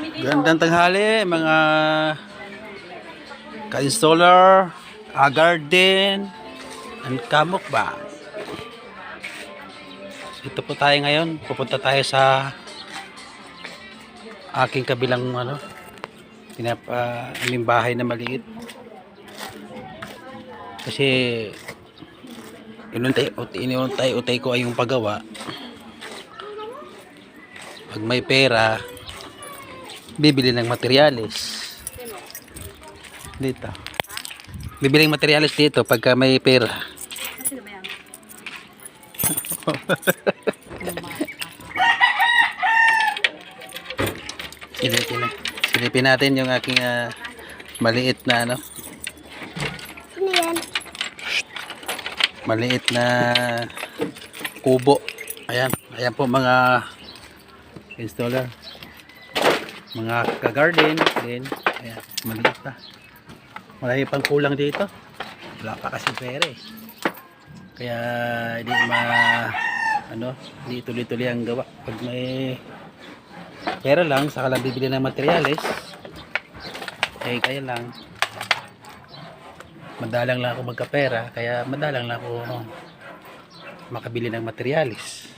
Gandang tanghali, mga ka-installer, ka-garden, and kamukbang. Ito po tayo ngayon. Pupunta tayo sa aking kabilang ano, pinapa aming bahay na maliit. Kasi inuntay, inuntay, utay ko ay yung paggawa. Pag may pera, bibili ng materyales. Dito. Bibili ng materyales dito pagka may pera. Silipin, na. silipin natin yung aking ah, maliit na ano. Ano? Maliit na kubo. Ayan. Ayan po mga installer. Mga ka-garden. Din. Ayan. Maliit pa. Marami pang kulang dito. Wala pa kasi pera eh. Kaya hindi ma ano, hindi tuloy-tuloy ang gawa. Pag may pera lang, saka lang bibili ng materyales, eh kaya lang, madalang lang ako magkapera, kaya madalang lang ako ano, makabili ng materyales.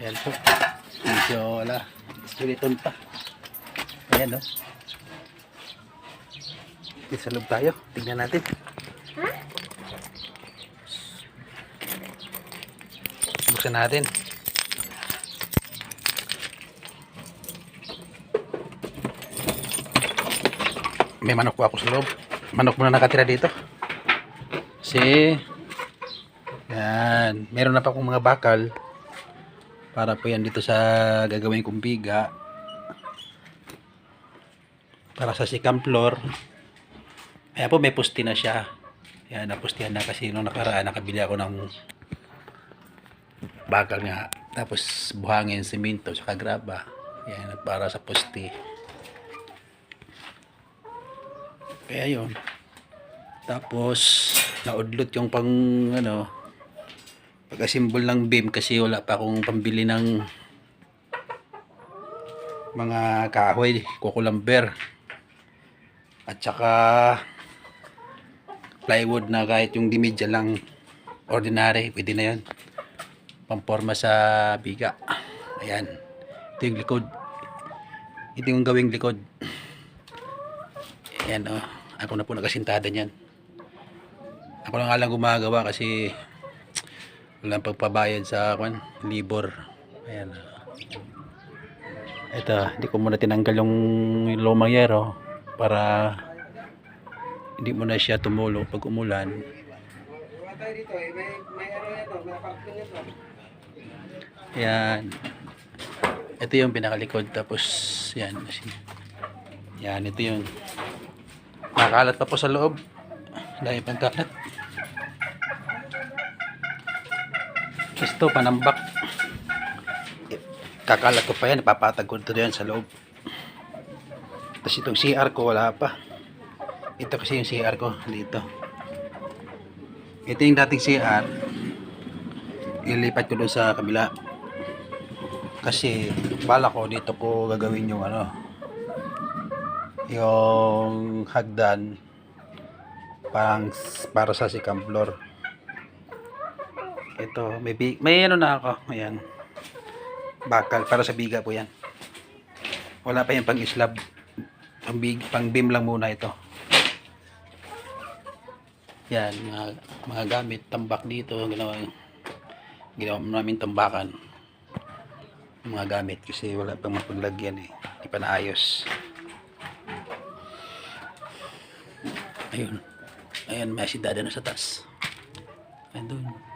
Ayan po. Medyo wala. Skeleton pa. Ayan no. Dito sa loob tayo. Tingnan natin. Buksan natin. May manok po ako sa loob. Manok muna nakatira dito. Si yan. Meron na pa akong mga bakal. Para po yan dito sa gagawin kong biga. Para sa sikam floor. Ayan po, may pusti na siya. Yan, napustihan na kasi nung nakaraan, nakabili ako ng bakal nga. Tapos buhangin, simento, saka graba. Yan, para sa pusti. Kaya yun. Tapos, naudlot yung pang, ano, pagkasimbol ng beam kasi wala pa akong pambili ng mga kahoy, kukulamber. At saka, plywood na kahit yung dimidya lang ordinary, pwede na yun. Pamporma sa biga. Ayan. Ito yung likod. Ito yung gawing likod. Ayan oh. Ako na po nakasintada niyan. Ako lang nga lang gumagawa kasi walang pagpabayad sa kwan, libor. Ayan. Ito, hindi ko muna tinanggal yung lumang yero para hindi mo siya tumulo pag umulan. Yan. Ito yung pinakalikod tapos yan. Yan, ito yung nakalat pa po sa loob. Dahil pang kalat. Ito, panambak. Kakalat ko pa yan, papatag ko yan sa loob. Tapos itong CR ko wala pa. Ito kasi yung CR ko dito. Ito yung dating CR. Ilipat ko doon sa kabila. Kasi bala ko dito ko gagawin yung ano yung hagdan parang para sa sikam floor. Ito, may, bi- may ano na ako. Ayan. Bakal para sa biga po yan. Wala pa yung pang slab. Pang, big, pang beam lang muna ito. Yan, mga, mga gamit, tambak dito, ginawa, ginawa namin tambakan. Mga gamit kasi wala pang mapaglagyan eh. Hindi pa naayos. Ayun. Ayan, may asidada na sa taas. Ayan doon.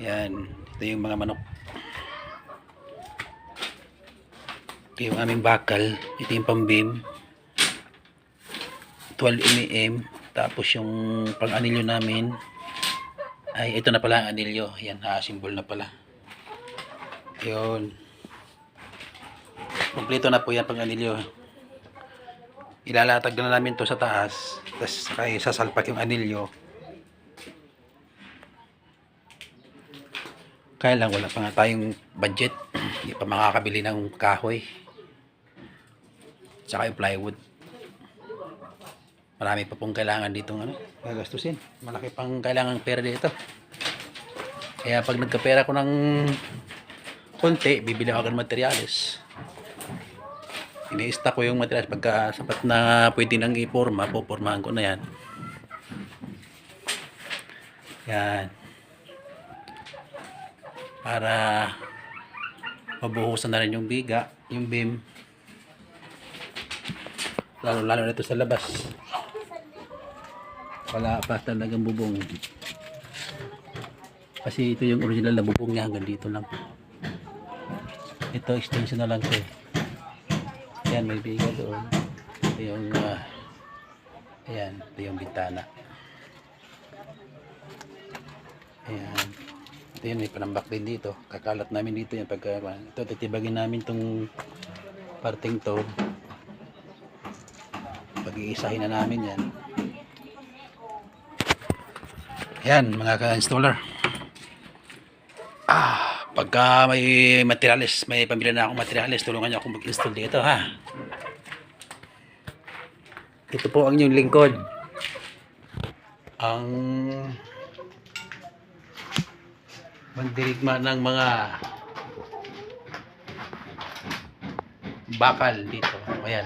Yan. Ito yung mga manok. Ito yung aming bakal. Ito yung pambim. 12 mm. Tapos yung pang-anilyo namin. Ay, ito na pala ang anilyo. Yan, ha-symbol na pala. Yun. Kompleto na po yan pang-anilyo. Ilalatag na namin to sa taas. Tapos kay sasalpak yung anilyo. Kaya lang wala pa nga tayong budget. Hindi pa makakabili ng kahoy. Tsaka yung plywood. Marami pa pong kailangan dito ano, gagastusin. Malaki pang kailangan pera dito. Kaya pag nagkapera ko ng konti, bibili ako ng materyales. Ini-stock ko yung materials pagka sapat na pwede nang iporma, pupormahan ko na yan. Yan. Para mabuhusan na rin yung biga, yung beam. Lalo lalo na ito sa labas. Wala pa talagang bubong. Kasi ito yung original na bubong niya hanggang dito lang. Ito extension na lang to. Ayan, may biga doon. Ito yung, ah, ayan, ito yung bintana. Ayan. Ito yun, may panambak din dito. Kakalat namin dito yan. Pagka, ito, titibagin namin tong parting to. Pag-iisahin na namin yan. Yan, mga ka-installer. Ah, pagka may materials, may pamilya na akong materials, tulungan niyo akong mag-install dito, ha? Ito po ang inyong lingkod. Ang mandirigma ng mga bakal dito. Ayan.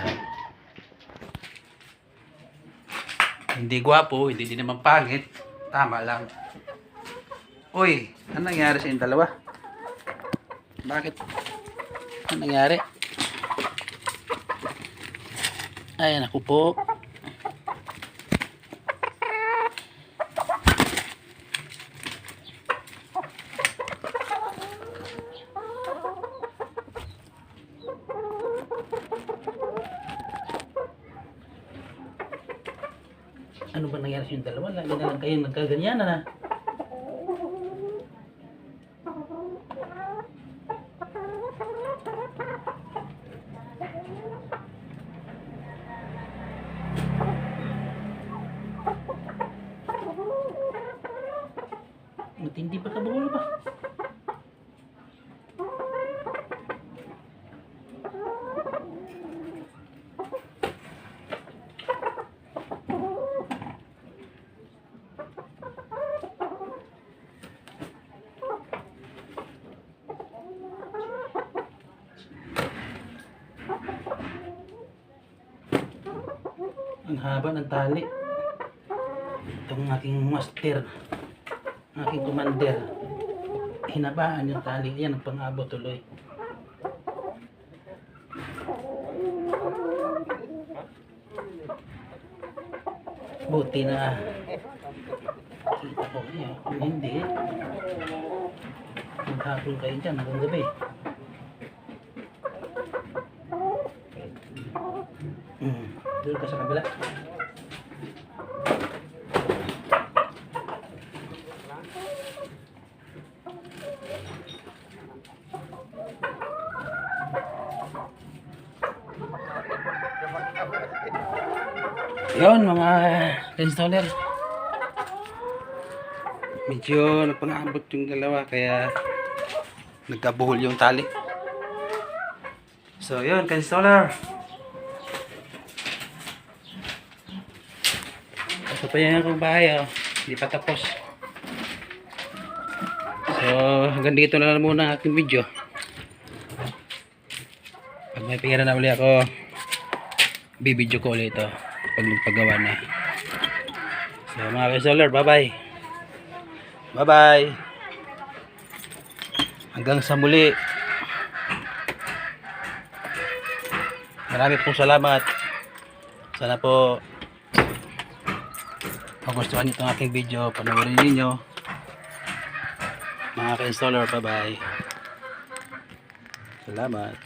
Hindi gwapo, hindi din naman pangit. Tama lang. Uy, ano nangyari sa dalawa? Bakit? Ano nangyari? Ayan ako po. Ano ba nangyari sa inyong dalawa? Lagi na lang kayong nagkaganyan na. Matindi pa ka ba ba? Ang haba ng tali. Itong aking master, aking commander, hinabaan yung tali. Yan ang pang-abot tuloy. Buti na kita ko niya. Kung hindi, maghapon kayo dyan hanggang gabi. Doon ka sa kabila. Yun mga installer. Medyo napangabot yung dalawa kaya nagkabuhol yung tali. So yun, ka-installer. Ito pa yung akong bahay oh. Hindi pa tapos. So hanggang dito na lang muna ang aking video. Pag may pera na uli ako, bibidyo ko ulit ito pag nagpagawa na. So mga ka-solar, bye-bye. Bye-bye. Hanggang sa muli. Marami pong salamat. Sana po magustuhan itong aking video. Panoorin ninyo. Mga ka-installer, bye-bye. Salamat.